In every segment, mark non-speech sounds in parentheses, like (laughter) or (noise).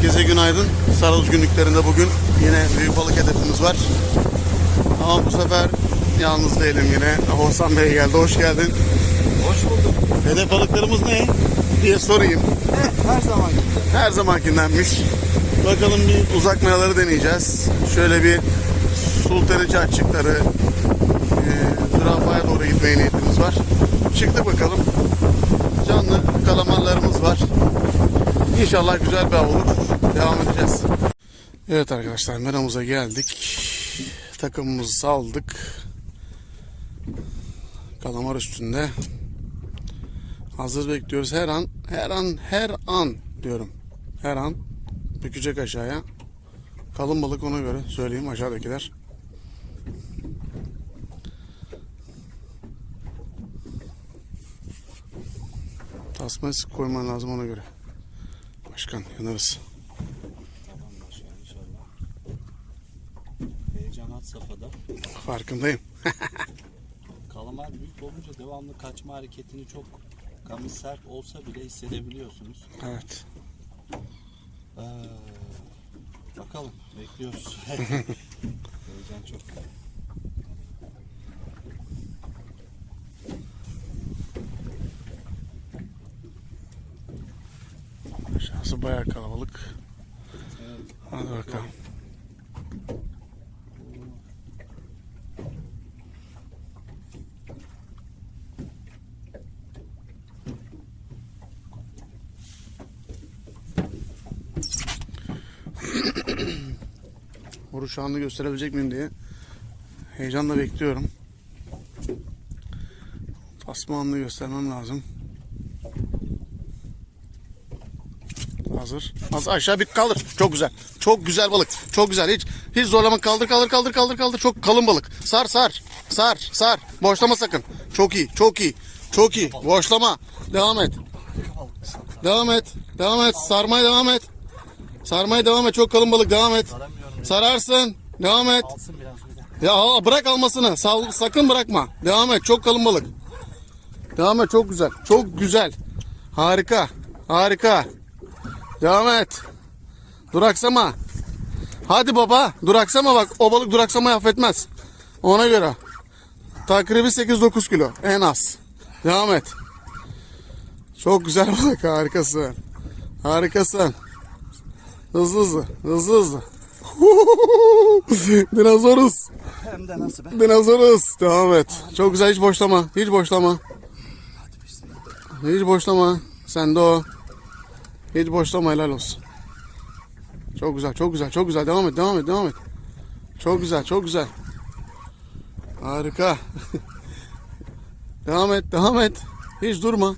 Herkese günaydın. Sarız günlüklerinde bugün yine büyük balık hedefimiz var. Ama bu sefer yalnız değilim yine. Oğuzhan Bey geldi. Hoş geldin. Hoş bulduk. Hedef balıklarımız ne? diye sorayım. Her zaman Her zamankindenmiş. Bakalım bir uzak mayaları deneyeceğiz. Şöyle bir Sultaniçi açıkları e, zürafaya doğru gitmeye niyetimiz var. Çıktık bakalım. İnşallah güzel bir olur. Devam edeceğiz. Evet arkadaşlar meramıza geldik. Takımımızı saldık. Kalamar üstünde. Hazır bekliyoruz. Her an, her an, her an diyorum. Her an bükecek aşağıya. Kalın balık ona göre söyleyeyim aşağıdakiler. Tasmayı sık koyman lazım ona göre. Başkan yanarız. Tamam başkanım inşallah. Heyecan had safhada. Farkındayım. (laughs) Kalamar büyük olunca devamlı kaçma hareketini çok kamış sert olsa bile hissedebiliyorsunuz. Evet. Ee, bakalım bekliyoruz. (laughs) (laughs) Heyecan çok. Aşağısı bayağı kalabalık. Hadi bakalım. (clears throat) Vuruş anını gösterebilecek miyim diye heyecanla bekliyorum. Tasma anını göstermem lazım. Hazır. Hazır aşağı bir kaldır. Çok güzel. Çok güzel balık. Çok güzel. Hiç hiç zorlama kaldır kaldır kaldır kaldır kaldır. Çok kalın balık. Sar sar. Sar sar. Boşlama sakın. Çok iyi. Çok iyi. Çok iyi. Boşlama. Devam et. Devam et. Devam et. Sarmaya devam et. Sarmaya devam et. Çok kalın balık. Devam et. Sararsın. Devam et. Ya bırak almasını. Sal, sakın bırakma. Devam et. Çok kalın balık. Devam et. Çok güzel. Çok güzel. Harika. Harika. Devam et. Duraksama. Hadi baba. Duraksama bak. O balık duraksamayı affetmez. Ona göre. Takribi 8-9 kilo. En az. Devam et. Çok güzel (laughs) balık. Harikasın. Harikasın. Hızlı hızlı. Hızlı hızlı. (laughs) Dinozoruz. Hem de nasıl be? Dinozoruz. Devam et. Çok güzel hiç boşlama. Hiç boşlama. Hiç boşlama. Sen de o. Hiç boşlama helal olsun. Çok güzel, çok güzel, çok güzel. Devam et, devam et, devam et. Çok güzel, çok güzel. Harika. (laughs) devam et, devam et. Hiç durma.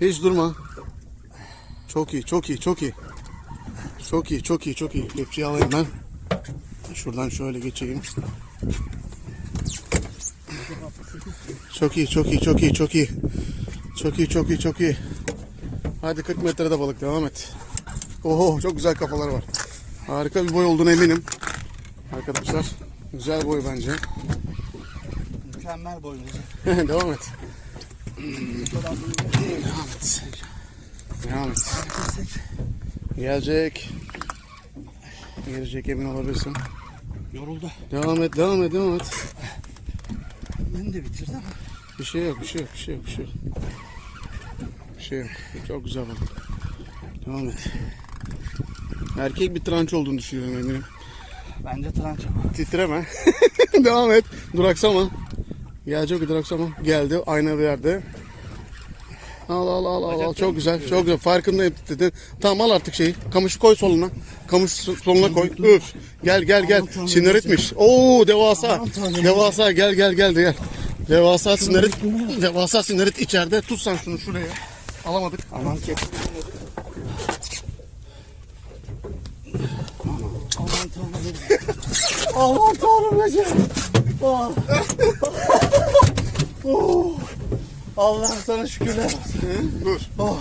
Hiç durma. Çok iyi, çok iyi, çok iyi. Çok iyi, çok iyi, çok iyi. Kepçeyi alayım ben. Şuradan şöyle geçeyim. Çok iyi, çok iyi, çok iyi, çok iyi. Çok iyi, çok iyi, çok iyi. Hadi 40 metrede balık devam et. Oho çok güzel kafalar var. Harika bir boy olduğuna eminim. Arkadaşlar güzel boy bence. Mükemmel boyunca. (laughs) devam et. Devam et. Devam et. Gelecek. Gelecek emin olabilirsin. Yoruldu. Devam et, devam et, devam et. Beni de bitirdi ama. Bir şey yok, bir şey yok, bir şey yok, bir şey yok. Bir şey yok. Çok güzel balık. Devam et. Erkek bir tranç olduğunu düşünüyorum eminim. Bence trança. Titreme. (laughs) Devam et. Duraksama. Gelecek duraksama. Geldi. Bir yerde. Al al al al. al. Çok güzel. Çok güzel. Farkındayım titredin. Tamam al artık şeyi. Kamışı koy soluna. Kamış soluna koy. Üf. Gel gel gel. Sinaritmiş. Oo devasa. Devasa gel gel gel gel. Devasa sinarit. Devasa sinarit içeride. Tut sen şunu şuraya. Alamadık. Aman kek. Aman tanrım. Aman tanrım Recep. Oh. Oh. Allah sana şükürler olsun. Dur. Oh.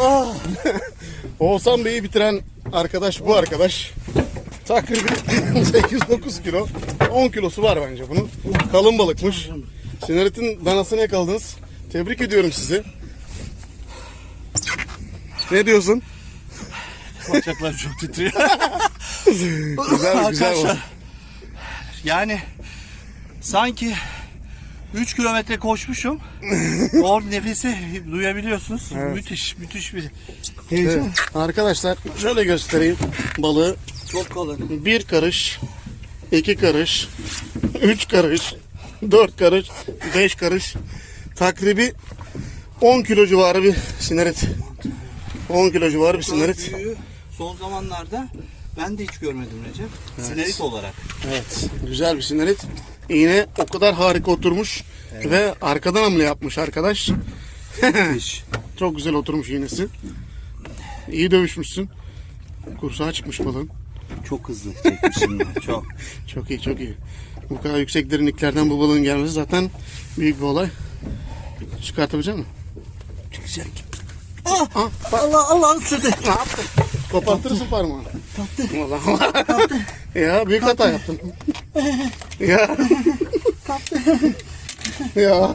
Ah. Oğuzhan Bey'i bitiren arkadaş bu arkadaş. Takribi 8-9 kilo. 10 kilosu var bence bunun. Kalın balıkmış. Sinarit'in danasını yakaladınız. Tebrik ediyorum sizi. Ne diyorsun? Bacaklar çok titriyor. (laughs) Güzel güzel. Arkadaşlar, Yani sanki 3 kilometre koşmuşum. o nefesi duyabiliyorsunuz. Müthiş, müthiş bir heyecan. Evet. Arkadaşlar şöyle göstereyim balığı. Çok kalın. Bir karış, iki karış, üç karış, dört karış, beş karış. Takribi 10 kilo civarı bir sinerit. 10 kilo civarı bir sinerit. Büyüğü son zamanlarda ben de hiç görmedim Recep. Sinerik olarak. Evet. Güzel bir sinerit. İğne o kadar harika oturmuş ve arkadan hamle yapmış arkadaş. (laughs) Çok güzel oturmuş iğnesi. İyi dövüşmüşsün. Kursağa çıkmış balığın. Çok hızlı çekmişim ben. Çok. (laughs) Çok iyi çok iyi. Bu kadar yüksek derinliklerden bu balığın gelmesi zaten büyük bir olay. Çıkartabilecek misin? Çıkacak. Ah, Allah Allah ısırdı. Ne yaptın? Kopartırsın parmağını. Kaptı. Kaptı. (laughs) ya büyük hata yaptın. (laughs) ya. Kaptı. (laughs) ya.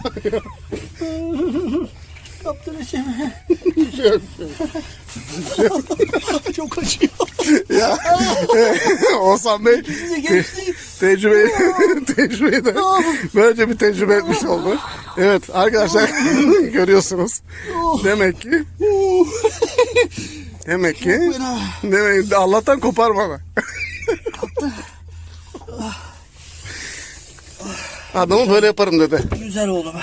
Kaptı Recep. Yok. Çok acıyor. ya. Oğuzhan Bey te- tecrübe tecrübeyi de böylece bir tecrübe etmiş oldu. Evet arkadaşlar (laughs) görüyorsunuz. Demek ki demek ki demek Allah'tan koparmadı. (laughs) Adamı böyle yaparım dedi. Güzel oğlum.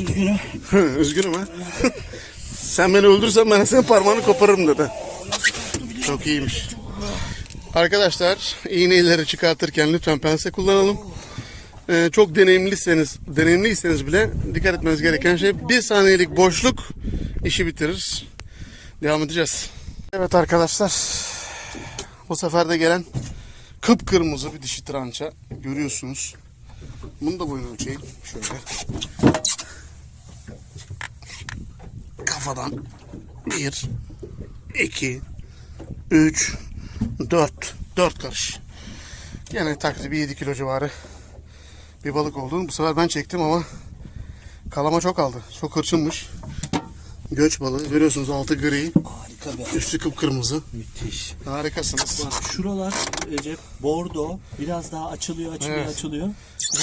Üzgünüm. Hı, Üzgünüm ha. (laughs) Sen beni öldürsen ben senin parmağını koparırım dedi. Çok iyiymiş. Arkadaşlar iğneleri çıkartırken lütfen pense kullanalım. Ee, çok deneyimliyseniz, deneyimliyseniz bile dikkat etmeniz gereken şey bir saniyelik boşluk işi bitirir. Devam edeceğiz. Evet arkadaşlar. Bu sefer de gelen kıpkırmızı bir dişi trança görüyorsunuz. Bunu da boyun ölçeyim. Şöyle. kafadan 1 2 3 4 4 karış. Yine takribi 7 kilo civarı bir balık oldu. Bu sefer ben çektim ama kalama çok aldı. Çok hırçınmış. Göç balığı. Görüyorsunuz altı gri, Harika bir üstü kıpkırmızı. Müthiş. Harikasınız. Bak şuralar Recep bordo biraz daha açılıyor açılıyor Evet. açılıyor.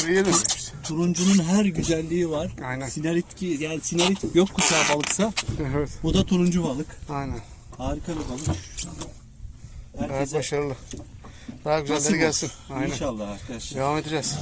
Griye dönmüş. Turuncunun her güzelliği var. Aynen. Sinarit ki yani sinarit gökkuşağı balıksa Evet. bu da turuncu balık. Aynen. Harika bir balık. Herkese başarılı. Daha güzelleri nasip gelsin. Aynen. İnşallah arkadaşlar. Devam edeceğiz.